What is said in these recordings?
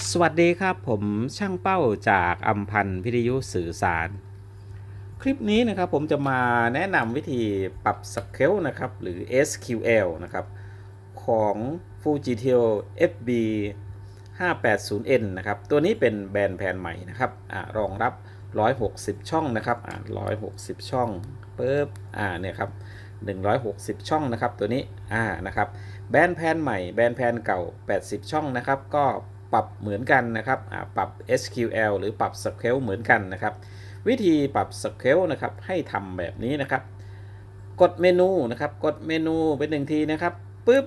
สวัสดีครับผมช่างเป้าจากอัมพันธ์พิทยุสื่อสาร คลิปนี้นะครับผมจะมาแนะนำวิธีปรับสเกลนะครับหรือ SQL นะครับของ Fujifilm FB 580N นะครับตัวนี้เป็นแบรนด์แผ่นใหม่นะครับอรองรับ 160 ช่องนะครับอ่า160 ช่องปึ๊บอ่าเนี่ยครับ160 ช่องนะครับตัวนี้อ่านะครับแบรนด์แผ่นใหม่แบรนด์แผ่นเก่า 80 ช่องนะครับก็ ปรับเหมือนกันนะครับปรับ SQL หรือปรับ Scale เหมือนกันนะครับ วิธีปรับ Scale นะครับให้ทำแบบนี้นะครับ กดเมนูนะครับกดเมนูไปหนึ่งทีนะครับปุ๊บ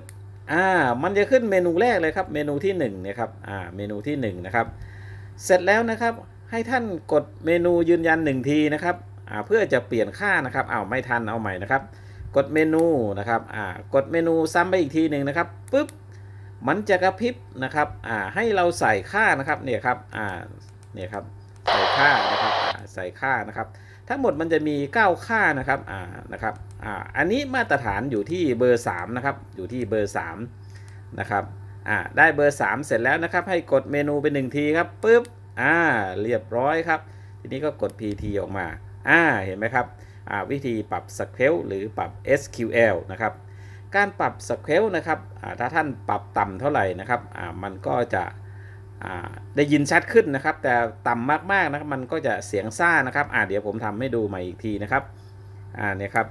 อ่ามันจะขึ้นเมนูแรกเลยครับ เมนูที่1นะครับอ่าเมนูที่1นะครับเสร็จแล้วนะครับให้ท่านกดเมนูยืนยัน 1 ทีนะครับอ่าเพื่อจะเปลี่ยนค่านะครับเอาไม่ทันเอาใหม่นะครับ กดเมนูนะครับอ่ากดเมนูซ้ำไปอีกทีหนึ่งนะครับปุ๊บ มันจะกระพริบนะครับอ่าให้เราใส่ค่านะครับเนี่ยครับอ่าเนี่ยครับใส่ค่านะครับอ่าใส่ค่านะครับ ทั้งหมดมันจะมี 9 ค่านะครับอ่านะครับอ่าอันนี้มาตรฐานอยู่ที่เบอร์3นะครับอยู่ที่เบอร์3นะครับอ่าได้เบอร์ 3 เสร็จแล้วนะครับ ให้กดเมนูไปหนึ่งทีครับปุ๊บอ่าเรียบร้อยครับ ทีนี้ก็กด PT ออกมาอ่าเห็นไหมครับอ่าวิธีปรับ Scale หรือปรับ SQL นะครับ การปรับ Scale นะครับถ้าท่านปรับต่ำเท่าไหร่นะครับมันก็จะได้ยินชัดขึ้นนะครับ แต่ต่ำมากๆนะครับมันก็จะเสียงซ่านะครับอาเดี๋ยวผมทำให้ดูใหม่อีกทีนะครับเนี่ยครับ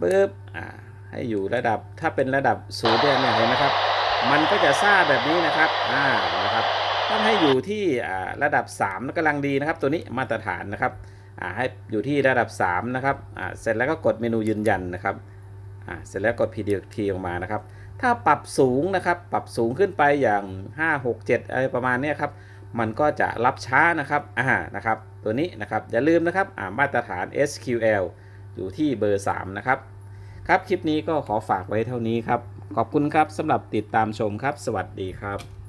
ปึ๊บให้อยู่ระดับถ้าเป็นระดับศูนย์เนี่ยเห็นไหมครับ มันก็จะซ่าแบบนี้นะครับอ่านะครับต้องให้อยู่ที่ระดับ3กำลังดีนะครับ ตัวนี้มาตรฐานนะครับให้อยู่ที่ระดับ3นะครับเสร็จแล้วก็กดเมนูยืนยันนะครับ อ่าเสร็จแล้วกด PDT ออกมานะครับ ถ้าปรับสูงนะครับ ปรับสูงขึ้นไปอย่าง 5 6 7 อะไรประมาณนี้ครับ มันก็จะรับช้านะครับอ่านะครับ ตัวนี้นะครับ อย่าลืมนะครับอ่ามาตรฐาน SQL อยู่ที่เบอร์ 3 นะครับ ครับ คลิปนี้ก็ขอฝากไว้เท่านี้ครับ ขอบคุณครับสำหรับติดตามชมครับ สวัสดีครับ